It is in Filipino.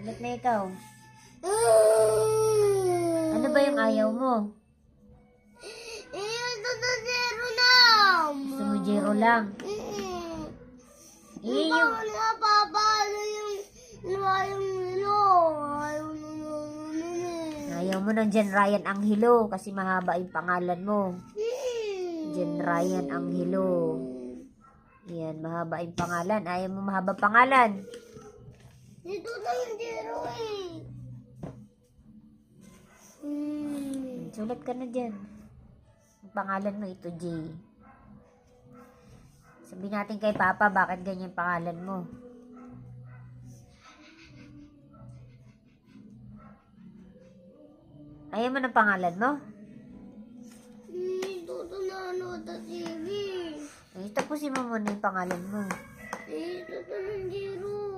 Sulat na ikaw. Ano ba yung ayaw mo? Eh, ito na zero na. Gusto mo zero lang. Eh, Yung yung... nga papalo yung yung nilo. Ayaw na na Ayaw mo ng Jen Ryan Anghelo kasi mahaba yung pangalan mo. Jen Ryan Anghelo. Yan, mahaba yung pangalan. Ayaw mo mahaba pangalan. Dito na yung zero eh. Hmm. Sulat ka na dyan. Ang pangalan mo ito, J. Sabihin natin kay Papa, bakit ganyan pangalan mo? Ayaw mo ng pangalan mo? Dito na ano sa TV. Eh, tapusin mo muna yung pangalan mo. Eh, Dito na yung zero